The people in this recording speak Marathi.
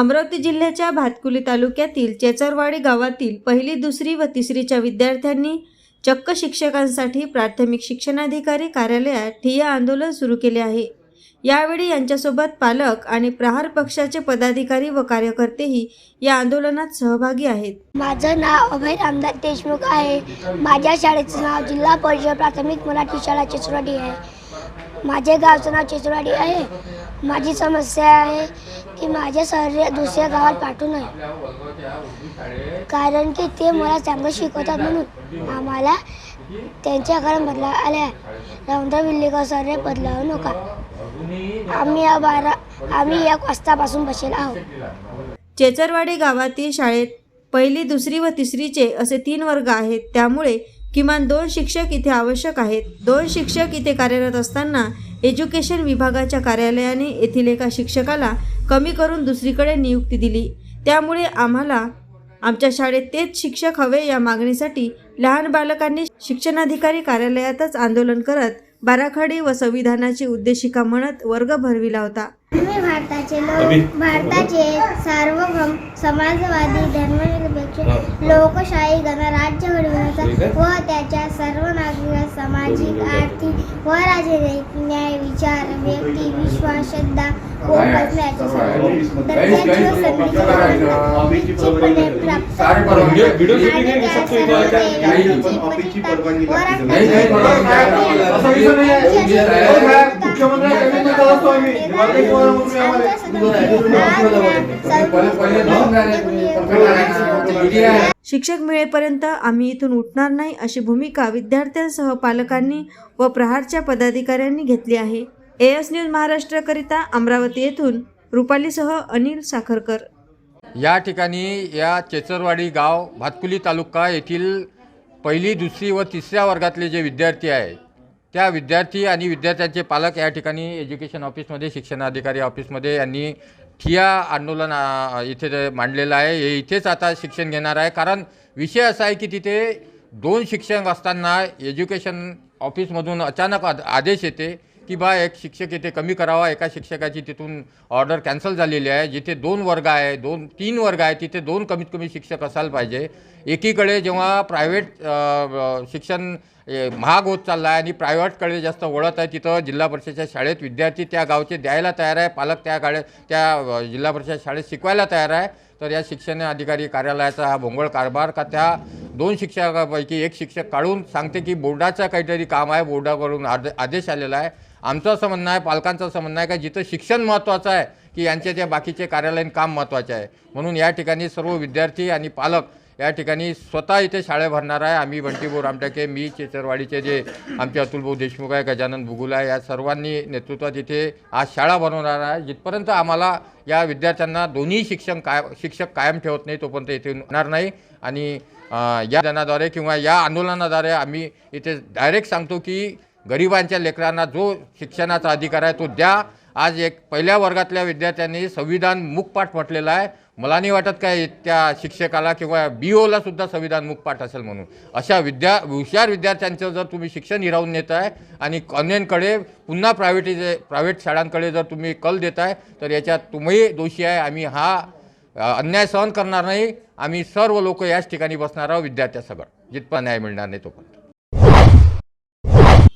अमरावती जिल्ह्याच्या भातकुली तालुक्यातील चेचरवाडी गावातील पहिली दुसरी व तिसरीच्या विद्यार्थ्यांनी चक्क शिक्षकांसाठी प्राथमिक शिक्षणाधिकारी कार्यालयात ठिय्या आंदोलन सुरू केले आहे. यावेळी यांच्यासोबत पालक आणि प्रहार पक्षाचे पदाधिकारी व कार्यकर्तेही या आंदोलनात सहभागी आहेत. माझं नाव अभय रामदास देशमुख आहे. माझ्या शाळेचं नाव जिल्हा परिषद प्राथमिक मराठी शाळा चिचवाडी आहे. माझे गावचं नाव चिचवाडी आहे. माझी समस्या आहे की माझ्या सर दुसऱ्या गावात पाठवू नये. कारण की ते मला चांगलं शिकवतात म्हणून. आम्हाला त्यांच्याकडे बदलाव आल्या. आहे विल्लेकर सर बदलावू नका. आम्ही या बारा आम्ही एक वाजतापासून बसेल आहोत. चेचरवाडी गावातील शाळेत पहिली दुसरी व तिसरीचे असे तीन वर्ग आहेत. त्यामुळे किमान दोन शिक्षक इथे आवश्यक आहेत. दोन शिक्षक इथे कार्यरत असताना एज्युकेशन विभागाच्या कार्यालयाने येथील एका शिक्षकाला कमी करून दुसरीकडे नियुक्ती दिली. त्यामुळे आम्हाला आमच्या शाळेत तेच शिक्षक हवे या मागणीसाठी लहान बालकांनी शिक्षणाधिकारी कार्यालयातच आंदोलन करत बाराखडी व संविधानाची उद्देशिका म्हणत वर्ग भरविला होता. आम्ही भारताचे लोक भारताचे सार्वभौम समाजवादी धर्मनिरपेक्ष लोकशाही गणराज्य घडविण्याचा व त्याच्या सर्व नागरिक सामाजिक आर्थिक व राजनैतिक न्याय विचार व्यक्ती विश्वास श्रद्धा व कल्पनाचे प्राप्त असतो आम्ही. शिक्षक मिळेपर्यंत आम्ही इथून उठणार नाही अशी भूमिका विद्यार्थ्यांसह पालकांनी व प्रहारच्या पदाधिकाऱ्यांनी घेतली आहे एएस न्यूज महाराष्ट्राकरिता अमरावती येथून रुपालीसह अनिल साखरकर या ठिकाणी या चेचरवाडी गाव भातकुली तालुका येथील पहिली दुसरी व तिसऱ्या वर्गातले जे विद्यार्थी आहे त्या विद्यार्थी आणि विद्यार्थ्यांचे पालक या ठिकाणी एज्युकेशन ऑफिसमध्ये शिक्षणाधिकारी ऑफिसमध्ये यांनी ठिया आंदोलन इथे मांडलेलं आहे हे इथेच आता शिक्षण घेणार आहे. कारण विषय असा आहे की तिथे दोन शिक्षक असताना एज्युकेशन ऑफिसमधून अचानक आद- आदेश येते. की बा एक शिक्षक इथे कमी करावा एका शिक्षकाची तिथून ऑर्डर कॅन्सल झालेली आहे. जिथे दोन वर्ग आहे दोन तीन वर्ग आहे तिथे दोन कमीत कमी शिक्षक असायला पाहिजे. एकीकडे जेव्हा प्रायव्हेट शिक्षण महाग होत चालला आहे आणि प्रायव्हेटकडे जास्त वळत आहे तिथं जिल्हा परिषदेच्या शाळेत विद्यार्थी त्या गावचे द्यायला तयार आहे पालक त्या गाड्या त्या जिल्हा परिषद शाळेत शिकवायला तयार आहे. तर या शिक्षण अधिकारी कार्यालयाचा हा भोंगळ कारभार का त्या दोन शिक्षकापैकी एक शिक्षक काढून सांगते की बोर्डाचं काहीतरी काम आहे बोर्डाकडून आदे आदेश आलेला आहे. आमचं असं म्हणणं आहे पालकांचं असं म्हणणं आहे का जिथं शिक्षण महत्त्वाचं आहे की यांचे त्या बाकीचे कार्यालयीन काम महत्त्वाचे आहे. म्हणून या ठिकाणी सर्व विद्यार्थी आणि पालक या ठिकाणी स्वतः इथे शाळे भरणार आहे. आम्ही बंटीभाऊ रामटाके मी चेचरवाडीचे जे आमचे अतुलभाऊ देशमुख आहे गजानन भुगुल आहे या सर्वांनी नेतृत्वात इथे आज शाळा बनवणार आहे. जिथपर्यंत आम्हाला या विद्यार्थ्यांना दोन्ही शिक्षण काय शिक्षक कायम ठेवत नाही तोपर्यंत इथे होणार नाही. आणि या जनाद्वारे किंवा या आंदोलनाद्वारे आम्ही इथे डायरेक्ट सांगतो की गरिबांच्या लेकरांना जो शिक्षणाचा अधिकार आहे तो द्या. आज एक पहिल्या वर्गातल्या विद्यार्थ्यांनी संविधान मुखपाठ म्हटलेला आहे. मला नाही वाटत काय त्या शिक्षकाला किंवा बी ओला सुद्धा संविधान मुखपाठ असेल म्हणून. अशा विद्या हुशार विद्यार्थ्यांचं जर तुम्ही शिक्षण हिरावून नेत आहे आणि अन्यांकडे पुन्हा प्रायव्हेटिजे प्रायव्हेट शाळांकडे जर तुम्ही कल देत आहे तर याच्यात तुम्ही दोषी आहे. आम्ही हा अन्याय सहन करणार नाही. आम्ही सर्व लोक याच ठिकाणी बसणार आहोत विद्यार्थ्यासकट जितपा न्याय मिळणार नाही तोपर्यंत.